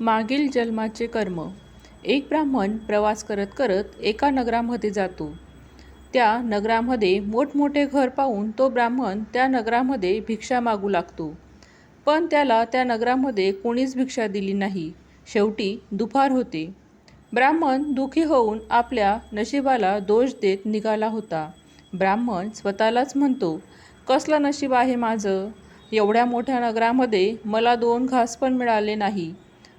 मागील जन्माचे कर्म. एक ब्राह्मण प्रवास करत करत एका नगरामध्ये जातो. त्या नगरामध्ये मोठमोठे घर पाहून तो ब्राह्मण त्या नगरामध्ये भिक्षा मागू लागतो. पण त्याला त्या नगरामध्ये कोणीच भिक्षा दिली नाही. शेवटी दुपार होते. ब्राह्मण दुखी होऊन आपल्या नशिबाला दोष देत निघाला होता. ब्राह्मण स्वतःलाच म्हणतो कसलं नशीब आहे माझं? एवढ्या मोठ्या नगरामध्ये मला दोन घास पण मिळाले नाही.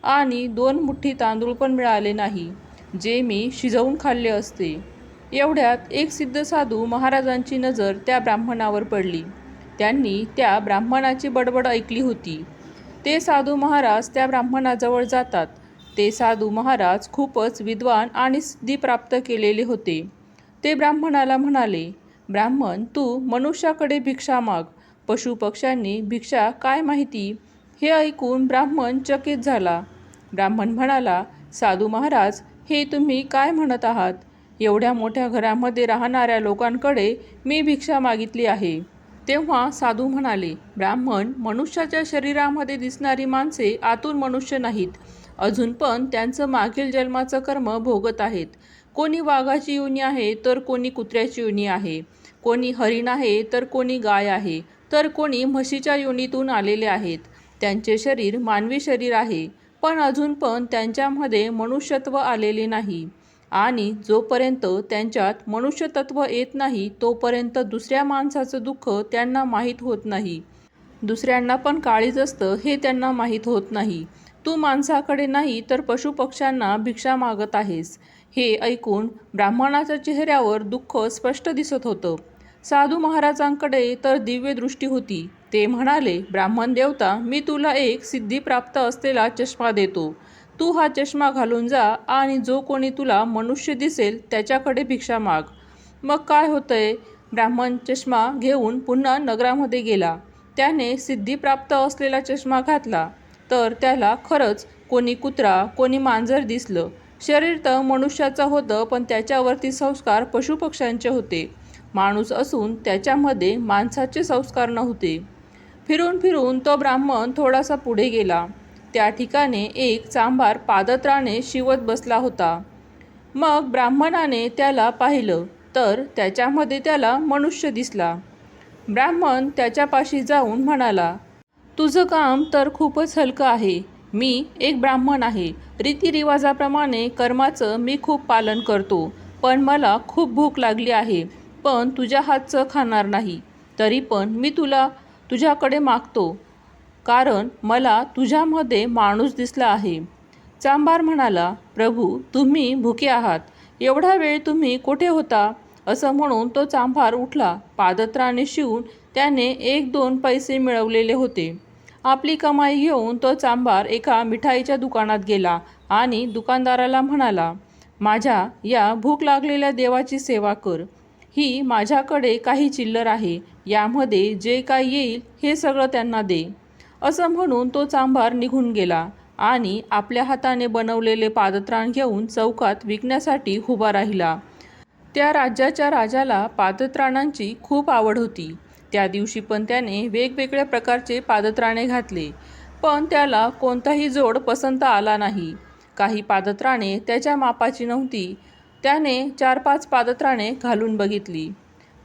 आणि दोन मुठ्ठी तांदूळ पण मिळाले नाही जे मी शिजवून खाल्ले असते. एवढ्यात एक सिद्ध साधू महाराजांची नजर त्या ब्राह्मणावर पडली. त्यांनी त्या ब्राह्मणाची बडबड ऐकली होती. ते साधू महाराज त्या ब्राह्मणाजवळ जातात. ते साधू महाराज खूपच विद्वान आणि सिद्धी प्राप्त केलेले होते. ते ब्राह्मणाला म्हणाले ब्राह्मण तू मनुष्याकडे भिक्षा माग. पशुपक्ष्यांनी भिक्षा काय माहिती? हे ऐकून ब्राह्मण चकित झाला. ब्राह्मण म्हणाला साधू महाराज हे तुम्ही काय म्हणत आहात? एवढ्या मोठ्या घरामध्ये राहणाऱ्या लोकांकडे मी भिक्षा मागितली आहे. तेव्हा साधू म्हणाले ब्राह्मण मनुष्याच्या शरीरामध्ये दिसणारी माणसे आतून मनुष्य नाहीत. अजून पण त्यांचं मागील जन्माचं कर्म भोगत आहेत. कोणी वाघाची युनी आहे तर कोणी कुत्र्याची युनी आहे. कोणी हरिण आहे तर कोणी गाय आहे. तर कोणी म्हशीच्या युनीतून आलेले आहेत. त्यांचे शरीर मानवी शरीर आहे पण अजून पण त्यांच्यामध्ये मनुष्यत्व आलेले नाही. आणि जोपर्यंत त्यांच्यात मनुष्यतत्व येत नाही तोपर्यंत दुसऱ्या माणसाचं दुःख त्यांना माहीत होत नाही. दुसऱ्यांना पण काळीज असतं हे त्यांना माहीत होत नाही. तू माणसाकडे नाही तर पशुपक्ष्यांना भिक्षा मागत आहेस. हे ऐकून ब्राह्मणाच्या चेहऱ्यावर दुःख स्पष्ट दिसत होतं. साधू महाराजांकडे तर दिव्यदृष्टी होती. ते म्हणाले ब्राह्मण देवता मी तुला एक सिद्धी प्राप्त असलेला चष्मा देतो. तू हा चष्मा घालून जा आणि जो कोणी तुला मनुष्य दिसेल त्याच्याकडे भिक्षा माग. मग काय होतंय? ब्राह्मण चष्मा घेऊन पुन्हा नगरामध्ये गेला. त्याने सिद्धी प्राप्त असलेला चष्मा घातला. तर त्याला खरंच कोणी कुत्रा कोणी मांजर दिसलं. शरीर तर मनुष्याचं होतं पण त्याच्यावरती संस्कार पशुपक्ष्यांचे होते. माणूस असून त्याच्यामध्ये माणसाचे संस्कार नव्हते. फिरून फिरून तो ब्राह्मण थोडासा पुढे गेला. त्या ठिकाणी एक चांभार पादत्राने शिवत बसला होता. मग ब्राह्मणाने त्याला पाहिलं तर त्याच्यामध्ये त्याला मनुष्य दिसला. ब्राह्मण त्याच्यापाशी जाऊन म्हणाला तुझं काम तर खूपच हलकं आहे. मी एक ब्राह्मण आहे. रीतिरिवाजाप्रमाणे कर्माचं मी खूप पालन करतो. पण मला खूप भूक लागली आहे. पण तुझ्या हातचं खाणार नाही. तरी पण मी तुला तुझ्याकडे मागतो. कारण मला तुझ्यामध्ये माणूस दिसला आहे. चांभार म्हणाला प्रभू तुम्ही भुके आहात. एवढा वेळ तुम्ही कुठे होता? असं म्हणून तो चांभार उठला. पादत्राने शिवून त्याने एक दोन पैसे मिळवलेले होते. आपली कमाई घेऊन तो चांभार एका मिठाईच्या दुकानात गेला आणि दुकानदाराला म्हणाला माझ्या या भूक लागलेल्या देवाची सेवा कर. ही माझ्याकडे काही चिल्लर आहे यामध्ये जे काय येईल हे सगळं त्यांना दे. असं म्हणून तो चांभार निघून गेला आणि आपल्या हाताने बनवलेले पादत्राण घेऊन चौकात विकण्यासाठी उभा राहिला. त्या राज्याच्या राजाला पादत्राणांची खूप आवड होती. त्या दिवशी पण त्याने वेगवेगळ्या प्रकारचे पादत्राणे घातले पण त्याला कोणताही जोड पसंत आला नाही. काही पादत्राणे त्याच्या मापाची नव्हती त्याने चार पाच पादत्राणे घालून बघितली.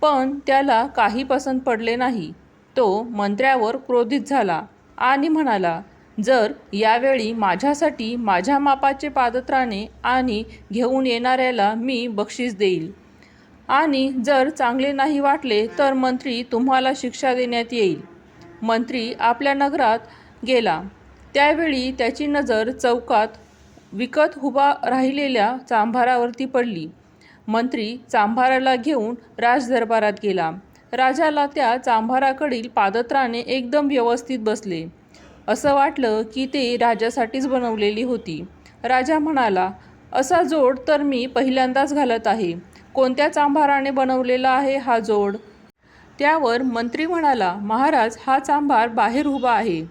पण त्याला काही पसंत पडले नाही. तो मंत्र्यावर क्रोधित झाला आणि म्हणाला जर यावेळी माझ्यासाठी माझ्या मापाचे पादत्राणे आणि घेऊन येणाऱ्याला मी बक्षीस देईल. आणि जर चांगले नाही वाटले तर मंत्री तुम्हाला शिक्षा देण्यात येईल. मंत्री आपल्या नगरात गेला. त्यावेळी त्याची नजर चौकात विकत उभा राहिलेल्या चांभारावरती पडली. मंत्री चांभाराला घेऊन राजदरबारात गेला. राजाला त्या चांभाराकडील पादत्राने एकदम व्यवस्थित बसले. असं वाटलं की ते राजासाठीच बनवलेली होती. राजा म्हणाला असा जोड तर मी पहिल्यांदाच घालत आहे. कोणत्या चांभाराने बनवलेला आहे हा जोड? त्यावर मंत्री म्हणाला महाराज हा चांभार बाहेर उभा आहे.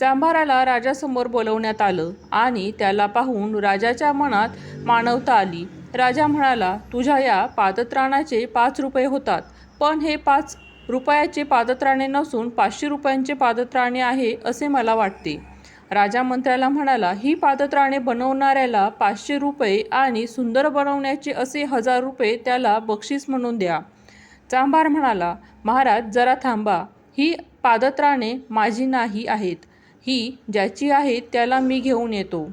चांभाराला राजासमोर बोलवण्यात आलं आणि त्याला पाहून राजाच्या मनात मानवता आली. राजा म्हणाला तुझ्या या पादत्राणाचे पाच रुपये होतात. पण हे पाच रुपयाचे पादत्राणे नसून पाचशे रुपयांचे पादत्राणे आहे असे मला वाटते. राजा मंत्र्याला म्हणाला ही पादत्राणे बनवणाऱ्याला पाचशे रुपये आणि सुंदर बनवण्याचे असे हजार रुपये त्याला बक्षीस म्हणून द्या. चांभार म्हणाला महाराज जरा थांबा. ही पादत्राणे माझी नाही आहेत. ही ज्याची आहेत त्याला मी घेऊन येतो.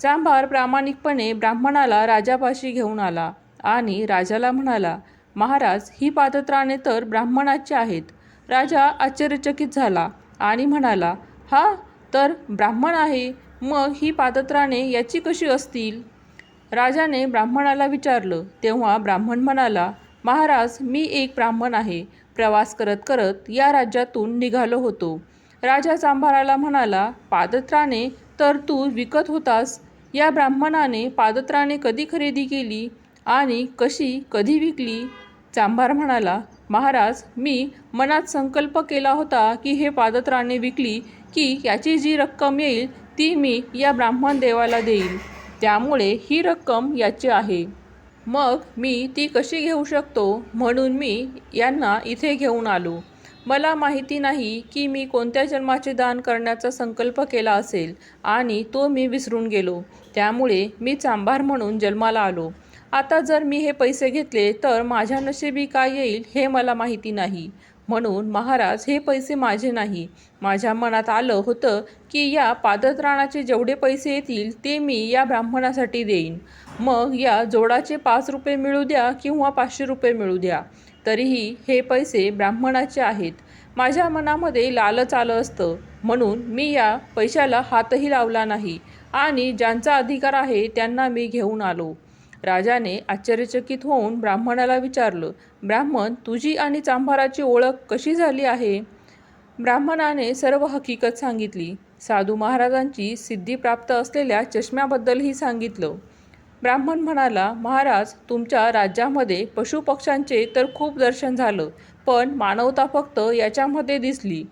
चांभार प्रामाणिकपणे ब्राह्मणाला राजापाशी घेऊन आला आणि राजाला म्हणाला महाराज ही पादत्राणे तर ब्राह्मणाची आहेत. राजा आश्चर्यचकित झाला आणि म्हणाला हा तर ब्राह्मण आहे. मग ही पादत्राणे याची कशी असतील? राजाने ब्राह्मणाला विचारलं. तेव्हा ब्राह्मण म्हणाला महाराज मी एक ब्राह्मण आहे. प्रवास करत करत या राज्यातून निघालो होतो. राजा चांभाराला म्हणाला पादत्राणे तर तू विकत होतास. या ब्राह्मणाने पादत्राणे कधी खरेदी केली आणि कशी कधी विकली? चांभार म्हणाला महाराज मी मनात संकल्प केला होता की हे पादत्राणे विकली की याची जी रक्कम येईल ती मी या ब्राह्मण देवाला देईल. त्यामुळे ही रक्कम याची आहे. मग मी ती कशी घेऊ शकतो? म्हणून मी यांना इथे घेऊन आलो. मला माहिती नाही की मी कोणत्या जन्माचे दान करण्याचा संकल्प केला असेल आणि तो मी विसरून गेलो. त्यामुळे मी चांभार म्हणून जन्माला आलो. आता जर मी हे पैसे घेतले तर माझ्या नशिबी काय येईल हे मला माहिती नाही. म्हणून महाराज हे पैसे माझे नाही. माझ्या मनात आलं होतं की या पादत्राणाचे जेवढे पैसे येतील ते मी या ब्राह्मणासाठी देईन. मग या जोडाचे पाच रुपये मिळू द्या किंवा पाचशे रुपये मिळू द्या. तरीही हे पैसे ब्राह्मणाचे आहेत. माझ्या मनामध्ये लालच आलं असतं. म्हणून मी या पैशाला हातही लावला नाही. आणि ज्यांचा अधिकार आहे त्यांना मी घेऊन आलो. राजाने आश्चर्यचकित होऊन ब्राह्मणाला विचारलं ब्राह्मण तुझी आणि चांभाराची ओळख कशी झाली आहे? ब्राह्मणाने सर्व हकीकत सांगितली. साधू महाराजांची सिद्धी प्राप्त असलेल्या चष्म्याबद्दलही सांगितलं. ब्राह्मण म्हणाला महाराज तुमच्या राज्यामध्ये पशुपक्ष्यांचे तर खूप दर्शन झालं पण मानवता फक्त याच्यामध्ये दिसली.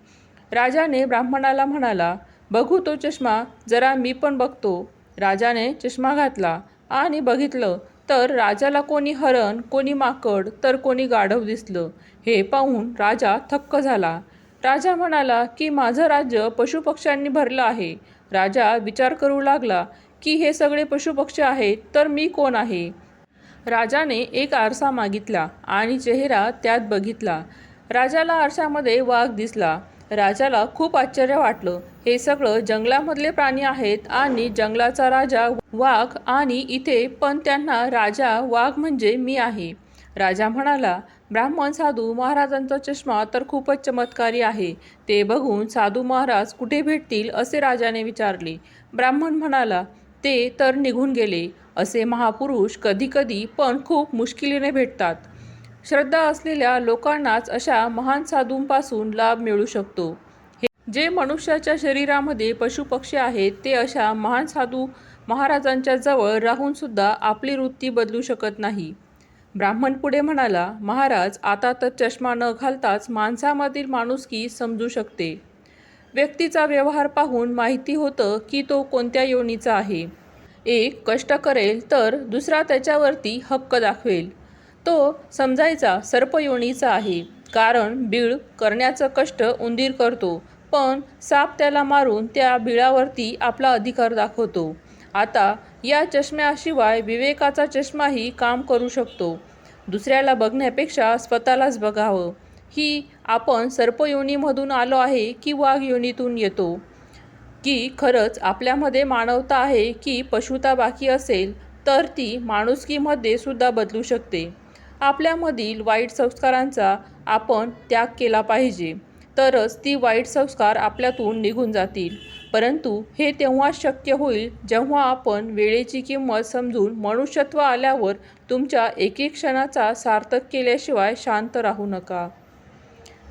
राजाने ब्राह्मणाला म्हणाला बघू तो चष्मा जरा मी पण बघतो. राजाने चष्मा घातला आणि बघितलं तर राजाला कोणी हरण कोणी माकड तर कोणी गाढव दिसलं. हे पाहून राजा थक्क झाला. राजा म्हणाला की माझं राज्य पशुपक्ष्यांनी भरलं आहे. राजा विचार करू लागला की हे सगळे पशुपक्षी आहेत तर मी कोण आहे? राजाने एक आरसा मागितला आणि चेहरा त्यात बघितला. राजाला आरशामध्ये वाघ दिसला. राजाला खूप आश्चर्य वाटलं. हे सगळं जंगलामधले प्राणी आहेत आणि जंगलाचा राजा वाघ आणि इथे पण त्यांना राजा वाघ म्हणजे मी आहे. राजा म्हणाला ब्राह्मण साधू महाराजांचा चष्मा तर खूपच चमत्कारी आहे. ते बघून साधू महाराज कुठे भेटतील असे राजाने विचारले. ब्राह्मण म्हणाला ते तर निघून गेले असे महापुरुष कधीकधी पण खूप मुश्किलीने भेटतात. श्रद्धा असलेल्या लोकांनाच अशा महान साधूंपासून लाभ मिळू शकतो. हे जे मनुष्याच्या शरीरामध्ये पशुपक्षी आहेत ते अशा महान साधू महाराजांच्या जवळ राहून सुद्धा आपली वृत्ती बदलू शकत नाही. ब्राह्मण पुढे म्हणाला महाराज आता तर चष्मा न घालताच माणसामधील माणुसकी समजू शकते. व्यक्तीचा व्यवहार पाहून माहिती होतं की तो कोणत्या योनीचा आहे. एक कष्ट करेल तर दुसरा त्याच्यावरती हक्क दाखवेल. तो समजायचा सर्पयोनीचा आहे. कारण बीळ करण्याचं कष्ट उंदीर करतो पण साप त्याला मारून त्या बिळावरती आपला अधिकार दाखवतो. आता या चष्म्याशिवाय विवेकाचा चष्माही काम करू शकतो. दुसऱ्याला बघण्यापेक्षा स्वतःलाच बघावं. की आपण सर्पयोनीमधून आलो आहे की वाघ योनीतून येतो? की खरंच आपल्यामध्ये मानवता आहे की पशुता बाकी असेल तर ती माणुसकीमध्ये सुद्धा बदलू शकते. आपल्यामधील वाईट संस्कारांचा आपण त्याग केला पाहिजे. तरच ती वाईट संस्कार आपल्यातून निघून जातील. परंतु हे तेव्हाच शक्य होईल जेव्हा आपण वेळेची किंमत समजून मनुष्यत्व आल्यावर तुमच्या एकेक क्षणाचा सार्थक केल्याशिवाय शांत राहू नका.